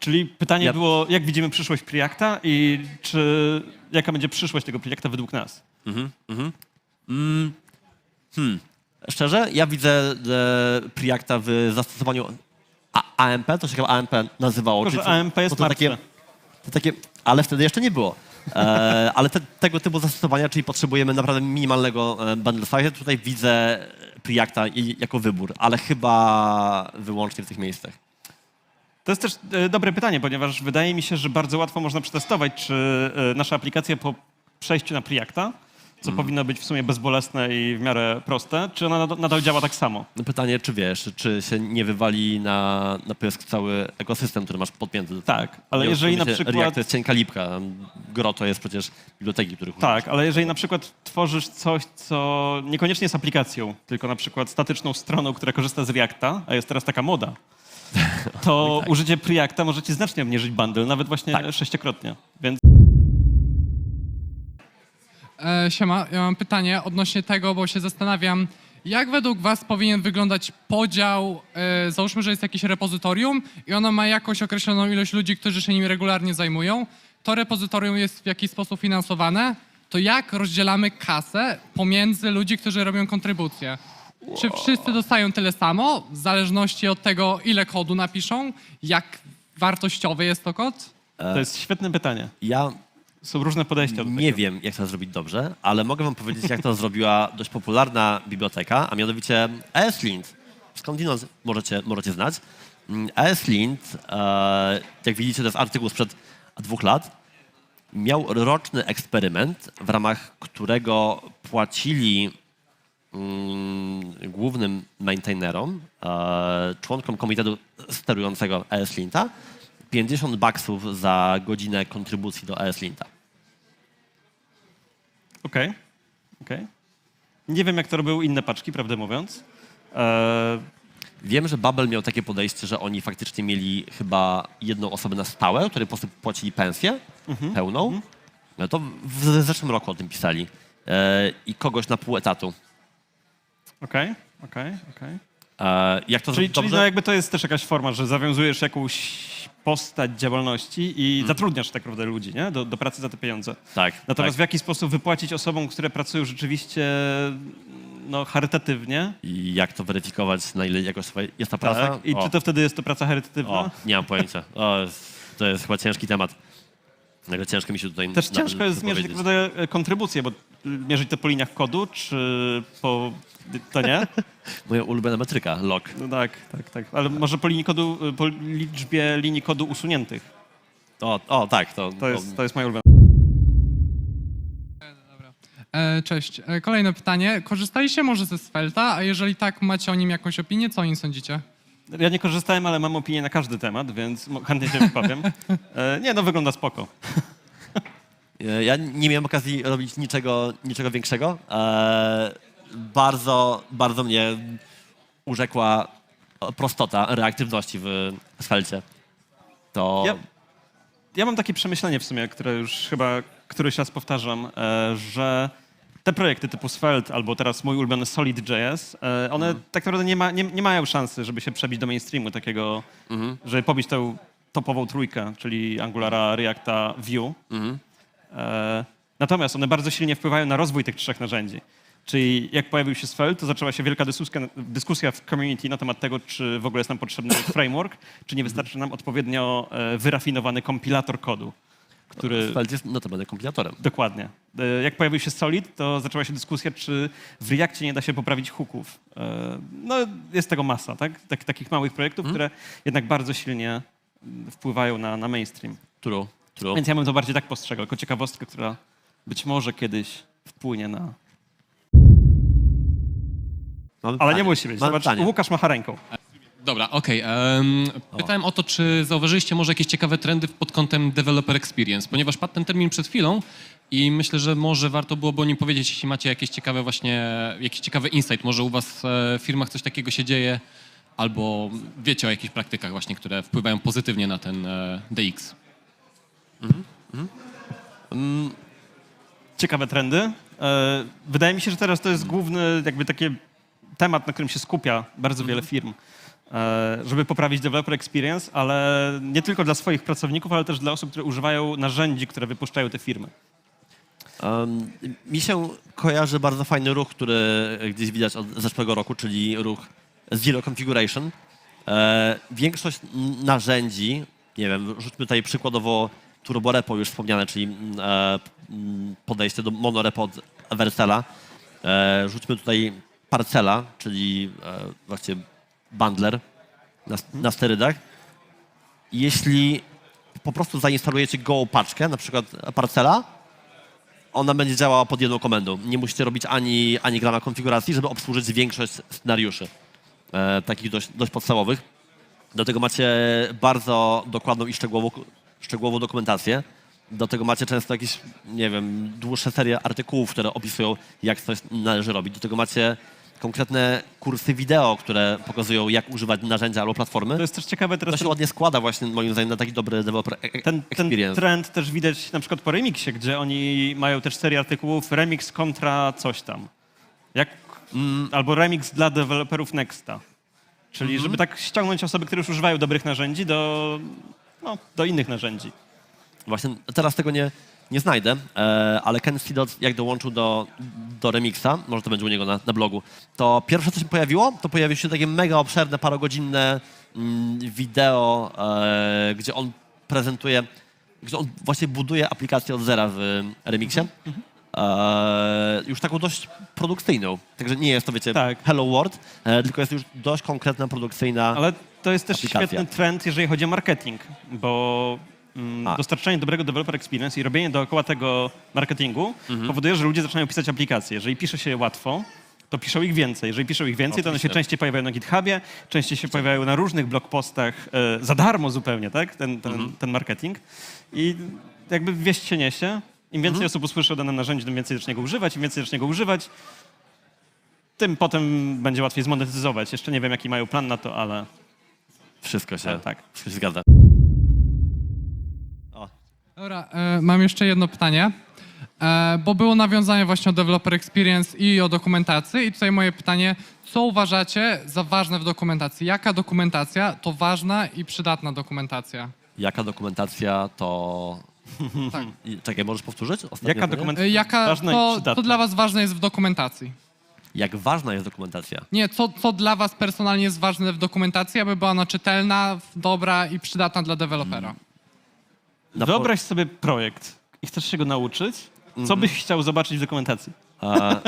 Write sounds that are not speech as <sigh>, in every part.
Czyli pytanie Ja- było, jak widzimy przyszłość Preacta i czy jaka będzie przyszłość tego Preacta według nas? Szczerze, ja widzę e, Preacta w zastosowaniu A AMP, to się chyba AMP nazywało. Tylko, czyli że AMP jest no to takie, martwe. to takie, ale wtedy jeszcze nie było. E, ale te, tego typu zastosowania, czyli potrzebujemy naprawdę minimalnego e, bundle size, tutaj widzę Preacta jako wybór, ale chyba wyłącznie w tych miejscach. To jest też e, dobre pytanie, ponieważ wydaje mi się, że bardzo łatwo można przetestować, czy e, nasza aplikacja po przejściu na Preacta, co powinno być w sumie bezbolesne i w miarę proste, czy ona nad- nadal działa tak samo? No pytanie, czy wiesz, czy się nie wywali na, na pysk cały ekosystem, który masz podpięty do tego? Tak, ale Nie jeżeli na oszukujmy się, przykład- React to jest cienka lipka. Gro to jest przecież biblioteki, których używasz. Tak, ale jeżeli na przykład tworzysz coś, co niekoniecznie jest aplikacją, tylko na przykład statyczną stroną, która korzysta z Reacta, a jest teraz taka moda, <laughs> to użycie Preacta może ci znacznie obniżyć bundle, nawet właśnie Tak. sześciokrotnie. Więc E, siema, ja mam pytanie odnośnie tego, bo się zastanawiam, jak według was powinien wyglądać podział, e, załóżmy, że jest jakieś repozytorium i ono ma jakąś określoną ilość ludzi, którzy się nim regularnie zajmują, to repozytorium jest w jakiś sposób finansowane, to jak rozdzielamy kasę pomiędzy ludzi, którzy robią kontrybucje? Czy wszyscy dostają tyle samo, w zależności od tego, ile kodu napiszą, jak wartościowy jest to kod? to jest świetne pytanie. Ja Są różne podejścia do tego. nie wiem, jak to zrobić dobrze, ale mogę wam powiedzieć, jak to zrobiła dość popularna biblioteka, a mianowicie ESLint. Skądinąd możecie, możecie znać. Mm, ESLint, e, jak widzicie, to jest artykuł sprzed dwóch lat, miał roczny eksperyment, w ramach którego płacili mm, głównym maintainerom, e, członkom komitetu sterującego ESLinta 50 baksów za godzinę kontrybucji do ESLinta. Okej, okej. Nie wiem, jak to robiły inne paczki, prawdę mówiąc. E, Wiem, że Babel miał takie podejście, że oni faktycznie mieli chyba jedną osobę na stałe, której po prostu płacili pensję pełną. No to w zeszłym roku o tym pisali. E, I kogoś na pół etatu. Okej, okej, okej. E, jak to Czyli, czyli no jakby to jest też jakaś forma, że zawiązujesz jakąś postać działalności i Mm. zatrudniasz tak naprawdę ludzi nie? Do, do pracy za te pieniądze. Tak. Natomiast w tak. jaki sposób wypłacić osobom, które pracują rzeczywiście no, charytatywnie? I jak to weryfikować, na ile jakoś jest ta praca? Tak. I o, czy to wtedy jest to praca charytatywna? o, nie mam pojęcia. O, to jest chyba ciężki temat. Także ciężko mi się tutaj Też na- ciężko jest zmierzyć naprawdę kontrybucję, bo mierzyć to po liniach kodu, czy po... To nie? <laughs> Moja ulubiona metryka, log. No tak, tak, tak. Ale może po linii kodu, y, po liczbie linii kodu usuniętych. O, o tak, to, To jest, to jest moja ulubiona. E, cześć. E, kolejne pytanie. Korzystaliście może ze Svelta, a jeżeli tak, macie o nim jakąś opinię? Co o nim sądzicie? Ja nie korzystałem, ale mam opinię na każdy temat, więc mo- chętnie się wypowiem. <laughs> E, nie, no wygląda spoko. E, Ja nie miałem okazji robić niczego, niczego większego. E, bardzo, bardzo mnie urzekła prostota reaktywności w Svelte. To Ja, ja mam takie przemyślenie w sumie, które już chyba któryś raz powtarzam, e, że te projekty typu Svelte albo teraz mój ulubiony Solid.js, one tak naprawdę nie, ma, nie, nie mają szansy, żeby się przebić do mainstreamu takiego, żeby pobić tę topową trójkę, czyli Angulara, Reacta, Vue. E, natomiast one bardzo silnie wpływają na rozwój tych trzech narzędzi. Czyli jak pojawił się Svelte, to zaczęła się wielka dyskusja, dyskusja w community na temat tego, czy w ogóle jest nam potrzebny <coughs> framework, czy nie wystarczy nam odpowiednio e, wyrafinowany kompilator kodu, który... Svelte jest notabene kompilatorem. Dokładnie. E, Jak pojawił się Solid, to zaczęła się dyskusja, czy w Reactie nie da się poprawić hooków. E, No, jest tego masa, tak? tak takich małych projektów, które jednak bardzo silnie mm, wpływają na, na mainstream. True, true. Więc ja bym to bardziej tak postrzegał, jako ciekawostkę, która być może kiedyś wpłynie na... Mamy Ale nie pytanie. musi być. Mamy Zobacz, pytanie. Łukasz macha ręką. Dobra, okej. em, pytałem o to, czy zauważyliście może jakieś ciekawe trendy pod kątem developer experience, ponieważ padł ten termin przed chwilą i myślę, że może warto byłoby o nim powiedzieć, jeśli macie jakieś ciekawe właśnie, jakiś ciekawy insight, może u was e, w firmach coś takiego się dzieje, albo wiecie o jakichś praktykach właśnie, które wpływają pozytywnie na ten e, DX. Ciekawe trendy. E, Wydaje mi się, że teraz to jest główny jakby taki temat, na którym się skupia bardzo wiele firm. e, żeby poprawić developer experience, ale nie tylko dla swoich pracowników, ale też dla osób, które używają narzędzi, które wypuszczają te firmy. Um, mi się kojarzy bardzo fajny ruch, który gdzieś widać od zeszłego roku, czyli ruch Zero Configuration. E, większość narzędzi, nie wiem, rzućmy tutaj przykładowo Turbo Repo już wspomniane, czyli mm, e, mm, podejście do monorepo od Vercela. E, rzućmy tutaj Parcela, czyli e, właściwie bundler na, na sterydach. Jeśli po prostu zainstalujecie gołą paczkę, na przykład Parcela, ona będzie działała pod jedną komendą. Nie musicie robić ani, ani grama konfiguracji, żeby obsłużyć większość scenariuszy, e, takich dość, dość podstawowych. Do tego macie bardzo dokładną i szczegółową, szczegółową dokumentację. Do tego macie często jakieś, nie wiem, dłuższe serie artykułów, które opisują, jak coś należy robić. Do tego macie konkretne kursy wideo, które pokazują, jak używać narzędzia albo platformy. To jest też ciekawe teraz. To się ładnie składa właśnie, moim zdaniem, na taki dobry developer e- e- Ten, ten experience. trend też widać na przykład po Remixie, gdzie oni mają też serię artykułów Remix kontra coś tam. Jak, mm, albo Remix dla deweloperów Nexta. Czyli Mhm. żeby tak ściągnąć osoby, które już używają dobrych narzędzi do, no, do innych narzędzi. Właśnie teraz tego nie, nie znajdę, e, ale Ken Sidot jak dołączył do, do Remixa, może to będzie u niego na, na blogu, to pierwsze co się pojawiło, to pojawiło się takie mega obszerne, parogodzinne mm, wideo, e, gdzie on prezentuje, gdzie on właśnie buduje aplikację od zera w Remixie. E, już taką dość produkcyjną. Także nie jest to, wiecie, Tak. Hello World, e, tylko jest już dość konkretna, produkcyjna. Ale to jest też Aplikacja. świetny trend, jeżeli chodzi o marketing, bo mm, A. dostarczanie dobrego developer experience i robienie dookoła tego marketingu Mhm. powoduje, że ludzie zaczynają pisać aplikacje. Jeżeli pisze się łatwo, to piszą ich więcej. Jeżeli piszą ich więcej, to one się Oczywiście. częściej pojawiają na GitHubie, częściej się pojawiają na różnych blogpostach e, za darmo zupełnie, tak? Ten, ten, Mhm. ten marketing. I jakby wieść się niesie. Im więcej Mhm. osób usłyszy o danym narzędziu, tym więcej zacznie go używać. Im więcej zacznie go używać, tym potem będzie łatwiej zmonetyzować. Jeszcze nie wiem, jaki mają plan na to, ale Wszystko się, E, tak. wszystko się zgadza. O, Dobra, e, mam jeszcze jedno pytanie, e, bo było nawiązanie właśnie o developer experience i o dokumentacji i tutaj moje pytanie, co uważacie za ważne w dokumentacji? Jaka dokumentacja to ważna i przydatna dokumentacja? Jaka dokumentacja to... Tak. <laughs> I- Czekaj, możesz powtórzyć? Ostatnie Jaka dokumentacja? E, Jaka, Ważna i co, przydatna. co dla was ważne jest w dokumentacji? Jak ważna jest dokumentacja? Nie, co, co dla was personalnie jest ważne w dokumentacji, aby była ona czytelna, dobra i przydatna dla dewelopera? Na Wyobraź sobie projekt i chcesz się go nauczyć. Co Mhm. byś chciał zobaczyć w dokumentacji? E,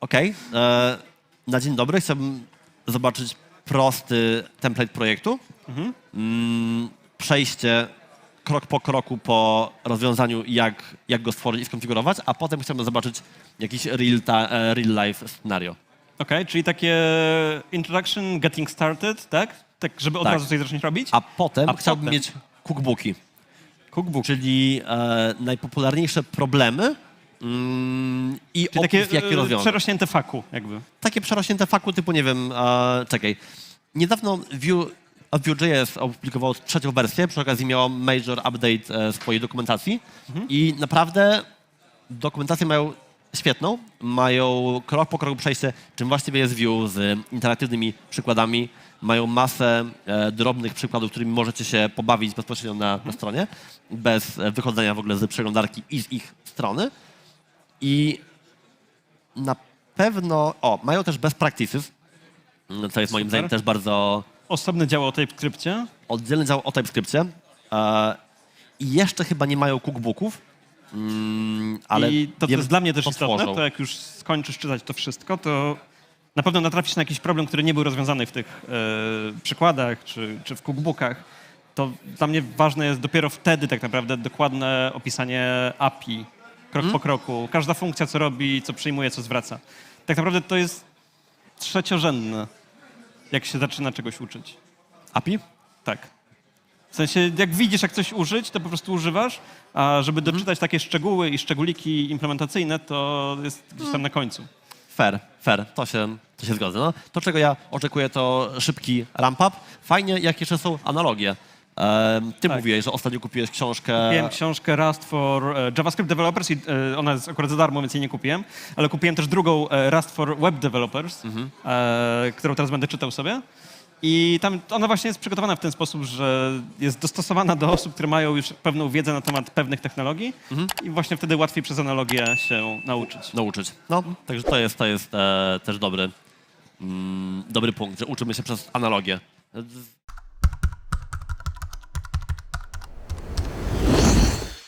Okej. E, Na dzień dobry chciałbym zobaczyć prosty template projektu. Mm, przejście krok po kroku po rozwiązaniu, jak, jak go stworzyć i skonfigurować, a potem chciałbym zobaczyć jakiś real, ta, e, real life scenario. Okej, czyli takie introduction, getting started, tak? Tak, żeby od Tak. razu coś zacząć robić? A potem A chciałbym potem? mieć cookbooki. Cookbook. czyli e, najpopularniejsze problemy mm, i Czyli opis, takie jak je e, rozwiązać. przerośnięte faku jakby. Takie przerośnięte faku typu, nie wiem, e, czekaj. Niedawno Vue, a Vue.js opublikowało trzecią wersję, przy okazji miało major update e, swojej dokumentacji. I naprawdę dokumentację mają świetną, mają krok po kroku przejście, czym właściwie jest Vue z interaktywnymi przykładami, mają masę e, drobnych przykładów, którymi możecie się pobawić bezpośrednio na, na stronie, bez e, wychodzenia w ogóle z przeglądarki i z ich strony. I na pewno, o, mają też best practices, co jest moim Super. zdaniem też bardzo Osobne działo o TypeScriptie. oddzielny dział o TypeScriptie. E, I jeszcze chyba nie mają cookbooków, mm, ale I to, co wiem, jest dla mnie też to istotne, tworzą. to jak już skończysz czytać to wszystko, to na pewno natrafisz na jakiś problem, który nie był rozwiązany w tych e, przykładach czy, czy w cookbookach. To dla mnie ważne jest dopiero wtedy tak naprawdę dokładne opisanie API, krok Mhm. po kroku. Każda funkcja, co robi, co przyjmuje, co zwraca. Tak naprawdę to jest trzeciorzędne, jak się zaczyna czegoś uczyć. API? Tak. W sensie, jak widzisz, jak coś użyć, to po prostu używasz, a żeby doczytać takie szczegóły i szczególiki implementacyjne, to jest gdzieś tam na końcu. Fair, fair, to się, to się zgodzę. No, to, czego ja oczekuję, to szybki ramp-up. Fajnie, jak jeszcze są analogie. Ty Tak. mówiłeś, że ostatnio kupiłeś książkę. Kupiłem książkę Rust for e, JavaScript Developers i e, ona jest akurat za darmo, więc jej nie kupiłem, ale kupiłem też drugą e, Rust for Web Developers, e, którą teraz będę czytał sobie. I tam ona właśnie jest przygotowana w ten sposób, że jest dostosowana do osób, które mają już pewną wiedzę na temat pewnych technologii i właśnie wtedy łatwiej przez analogię się nauczyć. nauczyć. No, także to jest, to jest e, też dobry, mm, dobry punkt, że uczymy się przez analogię.